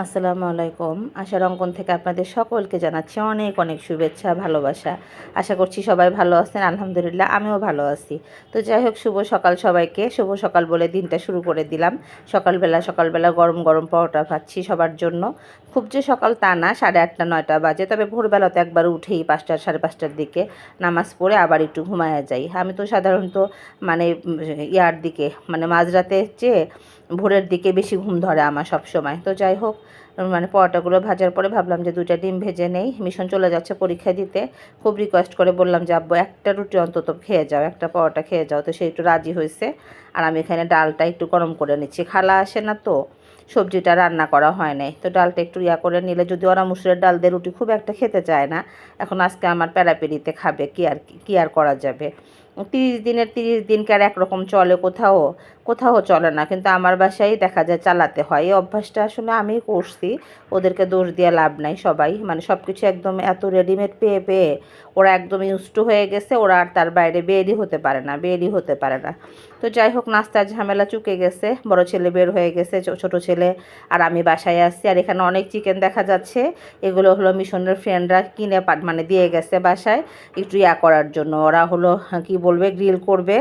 আসসালামু আলাইকুম। আশার অঙ্কন থেকে আপনাদের সকলকে জানাচ্ছি অনেক অনেক শুভেচ্ছা, ভালোবাসা। আশা করছি সবাই ভালো আছেন, আলহামদুলিল্লাহ আমিও ভালো আছি। তো যাই হোক, শুভ সকাল সবাইকে। শুভ সকাল বলে দিনটা শুরু করে দিলাম। সকালবেলা সকালবেলা গরম গরম পরোটা পাচ্ছি সবার জন্য। খুব যে সকাল তা না, সাড়ে আটটা, নয়টা বাজে। তবে ভোরবেলাতে একবার উঠেই পাঁচটা, সাড়ে পাঁচটার দিকে নামাজ পড়ে আবার একটু ঘুমায়া যাই। আমি তো সাধারণত মানে ইয়ার দিকে মানে মাঝরাতে চেয়ে ভোরের দিকে বেশি ঘুম ধরে আমার সব সময় তো যাই হোক মানে পরোটাগুলো ভাজার পরে ভাবলাম যে দুইটা ডিম ভেজে নেই। মিশন চলে যাচ্ছে পরীক্ষা দিতে। খুব রিকোয়েস্ট করে বললাম যে, আব্বু, একটা রুটি অন্তত খেয়ে যাও, একটা পরোটা খেয়ে যাও। তো সে একটু রাজি হয়েছে। আর আমি এখানে ডালটা একটু গরম করে নিচ্ছি। খালা আসে না তো, সবজিটা রান্না করা হয় নাই। তো ডালটা একটু ইয়া করে নিলে, যদি ওরা মুসুরের ডাল দিয়ে রুটি খুব একটা খেতে চায় না, এখন আজকে আমার প্যারাপিরিতে খাবে, কি আর কি আর করা যাবে? তিরিশ দিনের তিরিশ দিনকে আর একরকম চলে কোথাও। কোথাও চলে না, কিন্তু আমার বাসায় দেখা যায় চালাতে হয়। এই অভ্যাসটা আসলে আমি করছি, ওদেরকে দোষ দিয়ে লাভ নাই সবাই। মানে সব কিছু একদম এত রেডিমেড পেয়ে পেয়ে ওরা একদম ইউজড হয়ে গেছে, ওরা আর তার বাইরে বেরই হতে পারে না, বেরই হতে পারে না। তো যাই হোক, নাস্তার ঝামেলা চুকে গেছে, বড় ছেলে বের হয়ে গেছে ছোট ছেলে আর আমি বাসায় আসছি। আর এখানে অনেক চিকেন দেখা যাচ্ছে, এগুলো হলো মিশনের ফ্রেন্ডরা কিনে মানে দিয়ে গেছে বাসায় একটু ইয়া করার জন্য। ওরা হলো, কি বলবে গ্রিল করবে।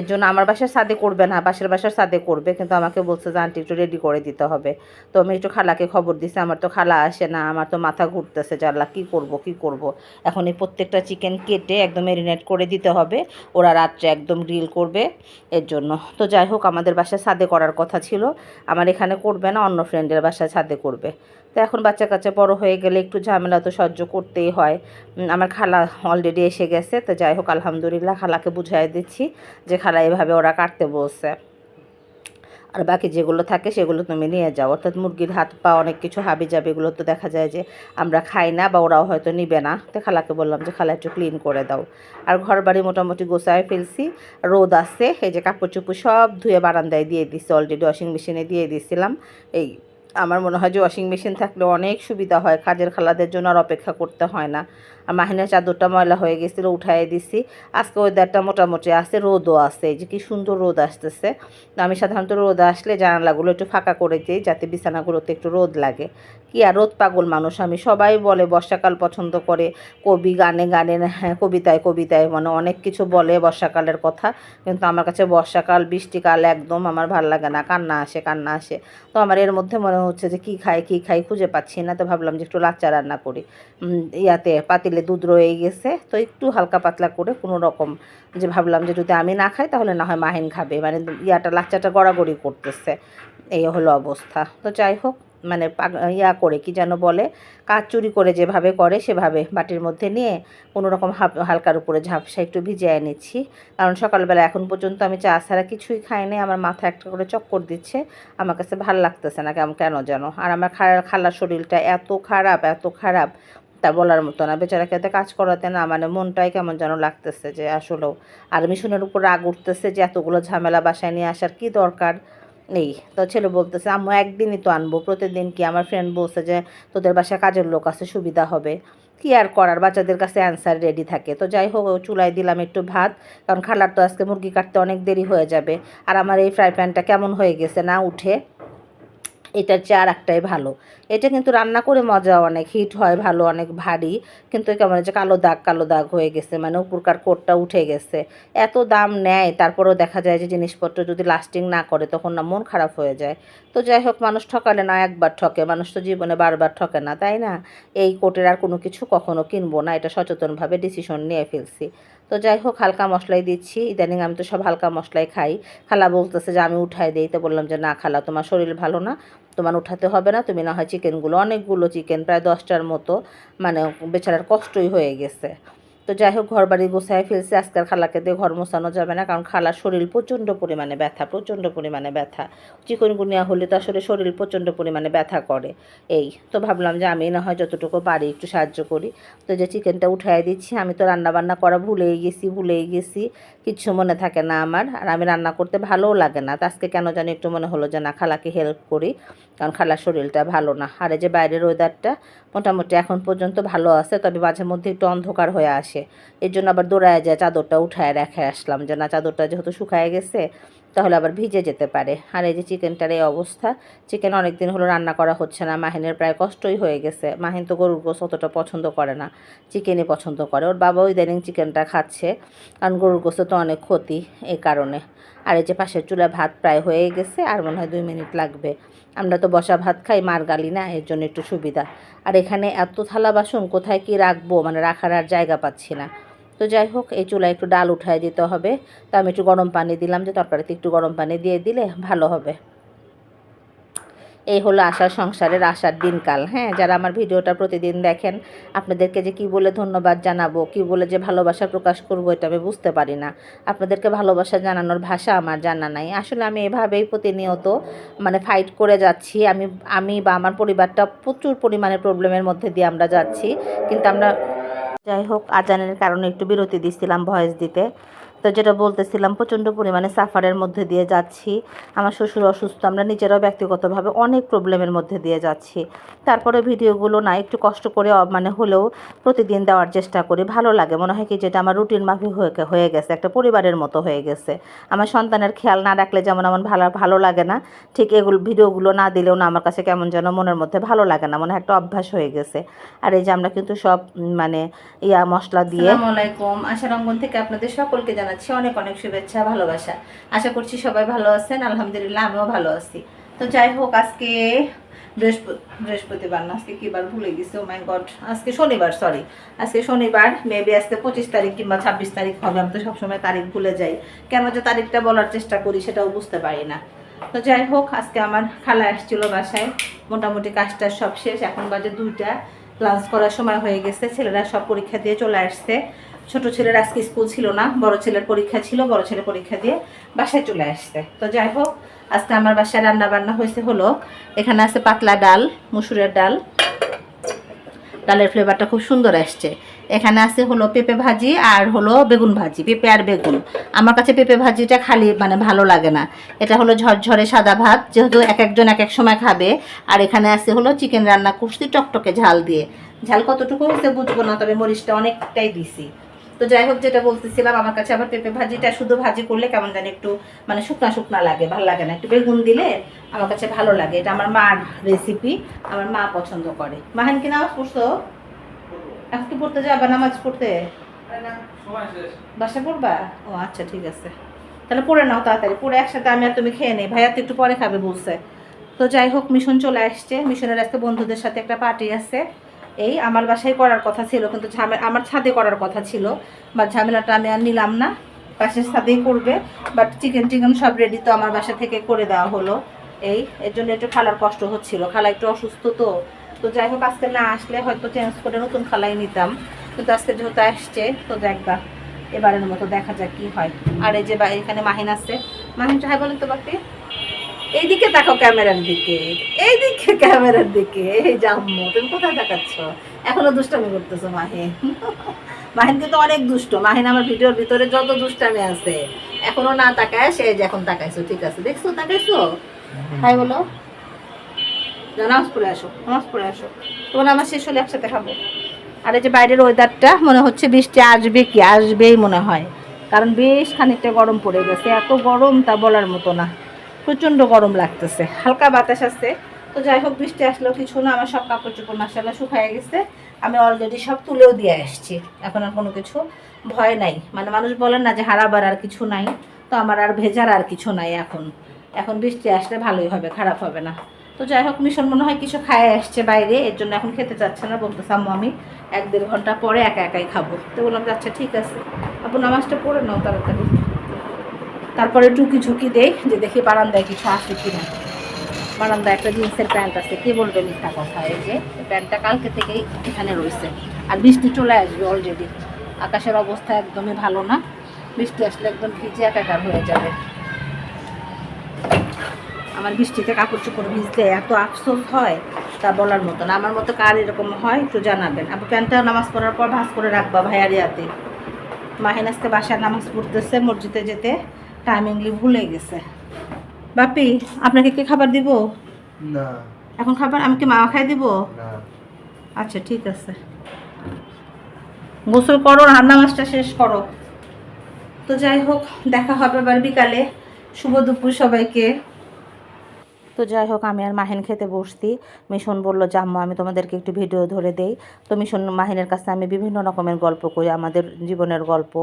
এর জন্য আমার বাসায় সাদে করবে না। পাশের বাসার সাদে করবে, কিন্তু আমাকে বলছে যে, আন্টি, একটু রেডি করে দিতে হবে। তো আমি একটু খালাকে খবর দিছি, আমার তো খালা আসে না, আমার তো মাথা ঘুরতেছে, জানলা, কি করব কি করব? এখন এই প্রত্যেকটা চিকেন কেটে একদম ম্যারিনেট করে দিতে হবে, ওরা রাত্রে একদম গ্রিল করবে এর জন্য। তো যাই হোক, আমাদের বাসায় সাদে করার কথা ছিল, আমার এখানে করবে না, অন্য ফ্রেন্ডের বাসায় সাদে করবে। তো এখন বাচ্চা কাচ্চা বড় হয়ে গেলে একটু ঝামেলা তো সহ্য করতেই হয়। আমার খালা অলরেডি এসে গেছে, তো যাই হোক, আলহামদুলিল্লাহ খালাকে বুঝাই দিচ্ছি যে খালা এভাবে ওরা কাটতে বলছে। আর বাকি যেগুলো থাকে সেগুলো তুমি নিয়ে যাও। অর্থাৎ মুরগির হাত পা অনেক কিছু হাবি যাবে এগুলো তো দেখা যায় যে আমরা খাই না বা ওরাও হয়তো নিবে না। তো খালাকে বললাম যে, খালা, একটু ক্লিন করে দাও। আর ঘর বাড়ি মোটামুটি গোছায় ফেলছি। রোদ আছে, এই যে কাপড় চুপড় সব ধুয়ে বারান্দায় দিয়ে দিচ্ছি অলরেডি ওয়াশিং মেশিনে দিয়ে দিছিলাম। এই আমার মনে হয় যে ওয়াশিং মেশিন থাকলে অনেক সুবিধা হয়। কাজের খালাদের জন্য আর অপেক্ষা করতে হয় না। মাহিনের চাদরটা ময়লা হয়ে গেছিল উঠাই দিছি। আজকে ওয়েদারটা মোটামুটি আছে, রোদও আছে যে কি সুন্দর রোদ আসতেছে। তো আমি সাধারণত রোদ আসলে জানালাগুলো একটু ফাঁকা করে দিই, যাতে বিছানাগুলোতে একটু রোদ লাগে। কি আর রোদ পাগল মানুষ, আমি সবাই বলে বর্ষাকাল পছন্দ করে, কবি গানে গানে হ্যাঁ কবিতায় কবিতায় মানে অনেক কিছু বলে বর্ষাকালের কথা, কিন্তু আমার কাছে বর্ষাকাল, বৃষ্টিকাল একদম আমার ভালো লাগে না, কান্না আসে কান্না আসে। তো আমার এর মধ্যে মনে হচ্ছে যে কী খাই কী খাই খুঁজে পাচ্ছি না, তো ভাবলাম যে একটু লাচ্চা রান্না করি। ইয়াতে পাতিলে দুধ রয়ে গেছে। তো একটু হালকা পাতলা করে কোনো রকম যে ভাবলাম যে যদি আমি না খাই তাহলে না হয় মাহিন খাবে। মানে ইয়াটা, লাচ্চাটা গড়াগড়ি করতেছে। এই হলো অবস্থা। তো যাই হোক মানে ইয়া করে কি যেন বলে, কাজ চুরি করে যেভাবে করে সেভাবে বাটির মধ্যে নিয়ে কোনো রকম হালকার উপরে ঝাপসা একটু ভিজিয়ে নিচ্ছি কারণ সকালবেলা এখন পর্যন্ত আমি চা ছাড়া কিছুই খাইনি আমার মাথা একটা করে চক্কর দিচ্ছে। আমার কাছে ভালো লাগতেছে না কেমন কেন যেন। আর আমার খালা খালার শরীরটা এত খারাপ এত খারাপ। তা বলার মতো না। বেচারাকে এতে কাজ করাতে না মানে মনটাই কেমন যেন লাগতেছে যে আসলেও। আর মিশনের উপর রাগ উঠতেছে যে এতগুলো ঝামেলা বাসায় নিয়ে আসার কি দরকার? নেই তো ছেলে বলতেছে, আম্মু, একদিনই তো আনব, প্রতিদিন কি আমার ফ্রেন্ড বলছে যে তোদের বাসায় কাজের লোক আছে, সুবিধা হবে। কি আর করার? বাচ্চাদের কাছে অ্যান্সার রেডি থাকে। তো যাই হোক, চুলায় দিলাম একটু ভাত, কারণ খালার তো আজকে মুরগি কাটতে অনেক দেরি হয়ে যাবে। আর আমার এই ফ্রাই প্যানটা কেমন হয়ে গেছে না উঠে? চেয়ে আর একটাই ভালো। এটা কিন্তু রান্না করে মজা অনেক হিট হয় ভালো, অনেক ভারী, কিন্তু কেমন হচ্ছে কালো দাগ কালো দাগ হয়ে গেছে মানে উপরকার কোটটা উঠে গেছে। এত দাম নেয়, তারপরেও দেখা যায় যে জিনিসপত্র যদি লাস্টিং না করে, তখন না মন খারাপ হয়ে যায়। তো যাই হোক, মানুষ ঠকালে না, একবার ঠকে। মানুষ তো জীবনে বারবার ঠকে না, তাই না? এই কোটের আর কোনো কিছু কখনো কিনবো না, এটা সচেতনভাবে ডিসিশন নিয়ে ফেলছি। তো যাই হোক, হালকা মশলাই দিচ্ছি। ইদানিং আমি তো সব হালকা মশলাই খাই। খালা বলতেছে যে, আমি উঠাই দিই। তো বললাম যে, না খালা, তোমার শরীর ভালো না। তোমার উঠাতে হবে না। তুমি না হয় চিকেনগুলো অনেকগুলো চিকেন প্রায় দশটার মতো মানে বেচারার কষ্টই হয়ে গেছে। তো যাই হোক ঘর বাড়ি গোছায় ফেলছে। আজকের খালাকে দিয়ে ঘর মোছানো যাবে না, কারণ খালার শরীর প্রচণ্ড পরিমাণে ব্যথা, প্রচণ্ড পরিমাণে ব্যথা। চিকনগুনিয়া হলে তো আসলে শরীর প্রচণ্ড পরিমাণে ব্যথা করে। এই, তো ভাবলাম যে আমি না হয় যতটুকু পারি একটু সাহায্য করি। তো যে চিকেনটা উঠাই দিচ্ছি, আমি তো রান্নাবান্না করা ভুলেই গেছি ভুলেই গেছি। কিচ্ছু মনে থাকে না আমার, আর আমি রান্না করতে ভালোও লাগে না। তো আজকে কেন জানি একটু মনে হলো যে না, খালাকে হেল্প করি, কারণ খালার শরীরটা ভালো না। আর এই যে বাইরের ওয়েদারটা মোটামুটি এখন পর্যন্ত ভালো আছে, তবে মাঝে মধ্যে একটু অন্ধকার হয়ে আসে। এর জন্য আবার দৌড়ায় যায়, চাদরটা উঠায় রেখে আসলাম যে, না, চাদরটা যেহেতু শুকায় গেছে তাহলে আবার ভিজে যেতে পারে। আর এই যে চিকেনটার এই অবস্থা, চিকেন অনেক দিন হলো রান্না করা হচ্ছে না, মাহিনের প্রায় কষ্টই হয়ে গেছে। মাহিন তো গরুর গোস অতটা পছন্দ করে না, চিকেনই পছন্দ করে। ওর বাবাও ইদানিং চিকেনটা খাচ্ছে, কারণ গরুর গোস্ত তো অনেক ক্ষতি এই কারণে। আর এই যে পাশের চুলা ভাত প্রায় হয়ে গেছে, আর মনে হয় দুই মিনিট লাগবে। আমরা তো বসা ভাত খাই, মার গালি না, এর জন্য একটু সুবিধা। আর এখানে এত থালা বাসন, কোথায় কি রাখব? মানে রাখার আর জায়গা পাচ্ছি না। তো যাই হোক, এই চুলায় একটু ডাল উঠায় দিতে হবে। তো আমি একটু গরম পানি দিলাম, যে তরকারিতে একটু গরম পানি দিয়ে দিলে ভালো হবে। এই হলো আশার সংসারের আশার দিনকাল হ্যাঁ? যারা আমার ভিডিওটা প্রতিদিন দেখেন, আপনাদেরকে যে কি বলে ধন্যবাদ জানাব, কি বলে যে ভালোবাসা প্রকাশ করব, এটা আমি বুঝতে পারি না। আপনাদেরকে ভালোবাসা জানানোর ভাষা আমার জানা নাই। আসলে আমি এভাবেই প্রতিনিয়ত মানে ফাইট করে যাচ্ছি। আমি আমি বা আমার পরিবারটা প্রচুর পরিমাণে প্রবলেমের মধ্যে দিয়ে আমরা যাচ্ছি। কিন্তু আমরা যাই হোক আজানের কারণে একটু বিরতি দিচ্ছিলাম ভয়েস দিতে। তো যেটা বলতেছিলাম, প্রচণ্ড পরিমাণে সাফারের মধ্যে দিয়ে যাচ্ছি। আমার শ্বশুর অসুস্থ, আমরা নিজেরাও ব্যক্তিগতভাবে অনেক প্রবলেমের মধ্যে দিয়ে যাচ্ছি। তারপরে ভিডিওগুলো না একটু কষ্ট করে মানে হলেও প্রতিদিন দেওয়ার চেষ্টা করি। ভালো লাগে, মনে হয় কি যেটা আমার রুটিন মাফি হয়ে হয়ে গেছে, একটা পরিবারের মতো হয়ে গেছে। আমার সন্তানের খেয়াল না রাখলে যেমন আমার ভালো ভালো লাগে না, ঠিক এগুলো, ভিডিওগুলো না দিলেও না আমার কাছে কেমন যেন মনের মধ্যে ভালো লাগে না, মনে হয় একটা অভ্যাস হয়ে গেছে। আর এই যে আমরা কিন্তু সব মানে ইয়া মশলা দিয়ে আসসালামু আলাইকুম। থেকে আপনাদের সকলকে জানাচ্ছি অনেক অনেক শুভেচ্ছা, ভালোবাসা। আশা করছি সবাই ভালো আছেন, আলহামদুলিল্লাহ আমিও ভালো আছি। তো যাই হোক, আজকে বৃহস্পতি বৃহস্পতিবার না, আজকে কিবার ভুলে গেছি ও মাই গড আজকে শনিবার সরি আজকে শনিবার মেবি আজকে পঁচিশ তারিখ কিংবা ছাব্বিশ তারিখ হবে, আমি তো সবসময় তারিখ ভুলে যাই। কেন যে তারিখটা বলার চেষ্টা করি সেটাও বুঝতে পারি না। তো যাই হোক, আজকে আমার খালা আসছিল বাসায়, মোটামুটি কাজটা সব শেষ, এখন বাজে দুইটা। লাঞ্চ করার সময় হয়ে গেছে, ছেলেরা সব পরীক্ষা দিয়ে চলে আসছে। ছোট ছেলের আজকে স্কুল ছিল না, বড় ছেলের পরীক্ষা ছিল, বড় ছেলের পরীক্ষা দিয়ে বাসায় চলে আসছে। তো যাই হোক, আজকে আমার বাসায় রান্না বান্না হয়েছে হলো, এখানে আছে পাতলা ডাল, মুসুরের ডাল। ডালের ফ্লেভারটা খুব সুন্দর আসছে। এখানে আছে হলো পেঁপে ভাজি আর হলো বেগুন ভাজি, পেঁপে আর বেগুন। আমার কাছে পেঁপে ভাজিটা খালি মানে ভালো লাগে না। এটা হলো ঝরঝরে সাদা ভাত, যেহেতু এক একজন এক এক সময় খাবে। আর এখানে আছে হলো চিকেন রান্না করছি টকটকে ঝাল দিয়ে। ঝাল কতটুকু হয়েছে বুঝব না, তবে মরিচটা অনেকটাই দিছি। তো যাই হোক যেটা বলতেছিলাম, আমার কাছে আবার পেঁপে ভাজিটা, শুধু ভাজি করলে কেমন জানি একটু মানে শুকনা শুকনা লাগে, ভালো লাগে না। একটু বেগুন দিলে আমার কাছে ভালো লাগে। এটা আমার মার রেসিপি আমার মা পছন্দ করে। মাহান কি নামাজ পড়ছো? এখন কি পড়তে যাবা নামাজ পড়তে? বাসা পড়বা? ও আচ্ছা ঠিক আছে। তাহলে পড়ে নাও তাড়াতাড়ি। পড়ে একসাথে আমি আর তুমি খেয়ে নেই। ভাইয়া তো একটু পরে খাবে বলছে। তো যাই হোক, মিশন চলে আসছে। মিশনের আজকে বন্ধুদের সাথে একটা পার্টি আছে। এই আমার বাসায় করার কথা ছিল, কিন্তু আমার ছাদে করার কথা ছিল, বা ঝামেলাটা আমি আর নিলাম না। পাশের ছাদেই করবে বাট চিকেন টিকেন সব রেডি তো আমার বাসা থেকে করে দেওয়া হলো। এই, এর জন্য একটু খালার কষ্ট হচ্ছিল। খালা একটু অসুস্থ তো। তো যাই হোক, আজকে না আসলে হয়তো চেঞ্জ করে নতুন খালাই নিতাম। কিন্তু আজকে যেহেতু আসছে, তো দেখবা এবারের মতো দেখা যাক কি হয়। আর এই যে এখানে মাহিন আছে। মাহিন হাই বলেন তো বাপি। এইদিকে দেখো ক্যামেরার দিকে, এইদিকে ক্যামেরার দিকে। এই জাম্মু তুমি কোথায় দেখাচ্ছ? এখনও দুষ্টামি করতেছো মাহিন। মাহিন কিন্তু অনেক দুষ্ট। মাহিন আমার ভিডিওর ভিতরে যত দুষ্টামি আছে, এখনও না তাকায়, সে এখন তাকাইছো, ঠিক আছে। দেখছ, তাকাইছো? হাই, বলো। নামাজ আসো নামাজ আসো। তোমার নামাজ শেষ হলে একসাথে খাব। আর এই যে বাইরের ওয়েদারটা মনে হচ্ছে বৃষ্টি আসবে কি? আসবেই মনে হয়। কারণ বেশ খানিকটা গরম পড়ে গেছে। এত গরম তা বলার মতো না। প্রচণ্ড গরম লাগতেছে, হালকা বাতাস আছে। তো যাই হোক, বৃষ্টি আসলেও কিছু না, আমার সব কাপড় চোপড় মাসাল্লাহ শুকায় গেছে। আমি অলরেডি সব তুলেও দিয়ে আসছি। এখন আর কোনো কিছু ভয় নাই। মানে মানুষ বলেন না যে হারাবার আর কিছু নাই, তো আমার আর ভেজার আর কিছু নাই এখন। এখন বৃষ্টি আসলে ভালোই হবে, খারাপ হবে না। তো যাই হোক, মিশন মনে হয় কিছু খায় আসছে বাইরে, এর জন্য এখন খেতে চাচ্ছে না, বলতেছে আম্মু আমি এক দেড় ঘণ্টা পরে একা একাই খাব। তো বললাম আচ্ছা ঠিক আছে। আপু, নামাজটা পড়ে নাও তাড়াতাড়ি। তারপরে টুকি ঝুঁকি দেই যে দেখি বারান্দায় কিছু আসে কিনা। বারান্দায় একটা জিন্সের প্যান্ট আছে, কে বলবে মিথ্যা কথা? এই যে প্যান্টটা কালকে থেকেই এখানে রয়েছে। আর বৃষ্টি চলে আসবে অলরেডি আকাশের অবস্থা একদমই ভালো না। বৃষ্টি আসলে একদম ভিজে একাকার হয়ে যাবে। আমার বৃষ্টিতে কাপড় চোপড় ভিজলে এত আফসোস হয়, তা বলার মতো না। আমার মতো কার এরকম হয়, একটু জানাবেন। আপনি প্যান্টটা নামাজ পড়ার পর ভাস করে রাখবা ভাইয়ার ইয়াতে। মাহিন বাসায় নামাজ পড়তেছে, মসজিদে যেতে। টাইমিংলি ভুলে গেছে। বাপি আপনাকে কি খাবার দিব? না। এখন খাবার আমি কি মামা খাই দিব? না। আচ্ছা ঠিক আছে। গোসল করো রান্না মাছটা শেষ করো। তো যাই হোক দেখা হবে আবার বিকালে। শুভ দুপুর সবাইকে। তো যাই হোক, আমি আর মাহিন খেতে বসছি। মিশন বলল, জাম্মা, আমি তোমাদেরকে একটু ভিডিও ধরে দেই। তো মিশন মাহিনের কাছে আমি বিভিন্ন রকমের গল্প করি, আমাদের জীবনের গল্প।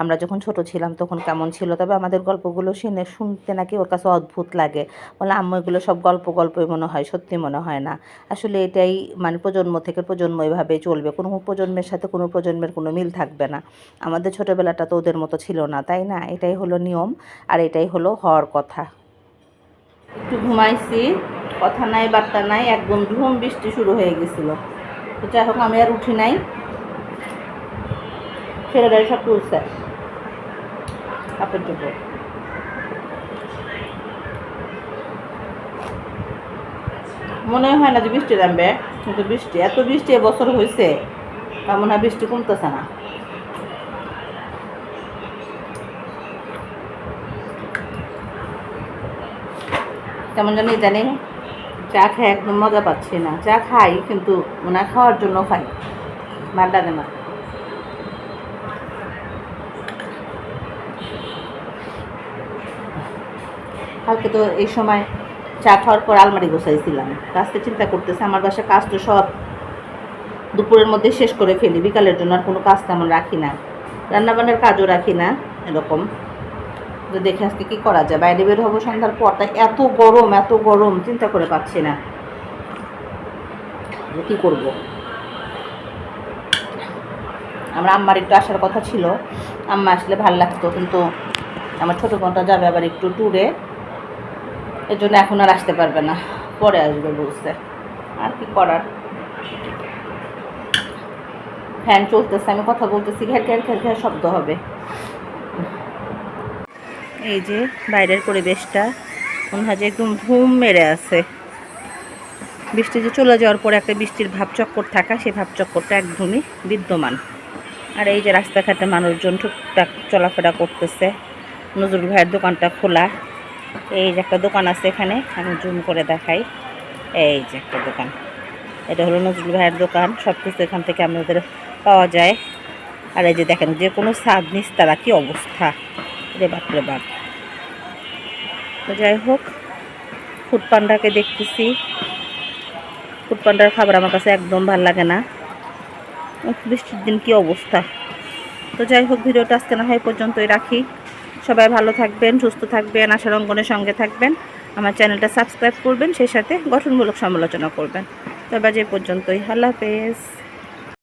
আমরা যখন ছোট ছিলাম তখন কেমন ছিল, তবে আমাদের গল্পগুলো শুনে, শুনতে নাকি ওর কাছে অদ্ভুত লাগে। বলে, আম্মু, এগুলো সব গল্প, গল্পই মনে হয়, সত্যি মনে হয় না। আসলে এটাই মানে প্রজন্ম থেকে প্রজন্ম এভাবে চলবে। কোনো প্রজন্মের সাথে কোনো প্রজন্মের কোনো মিল থাকবে না। আমাদের ছোটোবেলাটা তো ওদের মতো ছিল না, তাই না? এটাই হলো নিয়ম, আর এটাই হলো হওয়ার কথা। একটু ঘুমাইছি, কথা নাই, বার্তা নাই একদম ধুম বৃষ্টি শুরু হয়ে গেছিল। তো যাই হোক, আমি আর উঠি নাই। ছেলেরাই সব তুলছে। কাপড় চোপড় মনে হয় না যে বৃষ্টি নামবে, কিন্তু বৃষ্টি, এত বৃষ্টি এবছর হয়েছে তা মনে হয় বৃষ্টি কমতেছে না। কেমন জানি ইদানিং চা খেয়ে একদম মজা পাচ্ছি না। চা খাই, কিন্তু মানে খাওয়ার জন্য খাই। ভালো লাগে না কালকে তো এই সময় চা খাওয়ার পর আলমারি গোছাইছিলাম। আজকে চিন্তা করতেছে, আমার বাসায় কাজ তো সব দুপুরের মধ্যে শেষ করে ফেলি। বিকালের জন্য আর কোনো কাজ তেমন রাখি না। রান্নাবান্নার কাজও রাখি না, এরকম। তো দেখে আজকে কী করা যায়? বাইরে বের হব সন্ধ্যার পর, তাই এত গরম এত গরম, চিন্তা করে পাচ্ছি না। যে কী করব? আমার আম্মার একটু আসার কথা ছিল। আম্মা আসলে ভালো লাগতো, কিন্তু আমার ছোটো বোনটা যাবে আবার একটু ট্যুরে এর জন্য এখন আর আসতে পারবে না। পরে আসবে বলছে। আর কি করার? ফ্যান চলতেছে, আমি কথা বলতেছি। ঘের ঘের ঘের ঘের শব্দ হবে। এই যে বাইরের পরিবেশটা, মনে হয় যে একদম ঘুম মেরে আছে। বৃষ্টি যে চলে যাওয়ার পরে একটা বৃষ্টির ভাবচক্কর থাকা, সেই ভাবচক্করটা একদমই বিদ্যমান। আর এই যে রাস্তাঘাটে মানুষজন টুকটাক চলাফেরা করতেছে, নজরুল ভাইয়ের দোকানটা খোলা। এই যে একটা দোকান আছে এখানে, আমি জুম করে দেখাই। এই যে একটা দোকান। এটা হলো নজরুল ভাইয়ের দোকান সব কিছু এখান থেকে আমাদের পাওয়া যায়। আর এই যে দেখেন, যে কোনো স্বাদ নিস্তারা কী অবস্থা? রে বাপরে বাপ। তো যাই হোক, ফুড পান্ডাকে দেখতেছি। ফুড পান্ডার খাবার আমার কাছে একদম ভালো লাগে না। বৃষ্টির দিন কি অবস্থা। তো যাই হোক, ভিডিওটা আজকে না হয় পর্যন্তই রাখি। সবাই ভালো থাকবেন, সুস্থ থাকবেন, আশার অঙ্গনের সঙ্গে থাকবেন। আমার চ্যানেলটা সাবস্ক্রাইব করবেন, সেই সাথে গঠনমূলক সমালোচনা করবেন। তবে এই পর্যন্তই, আল্লাহ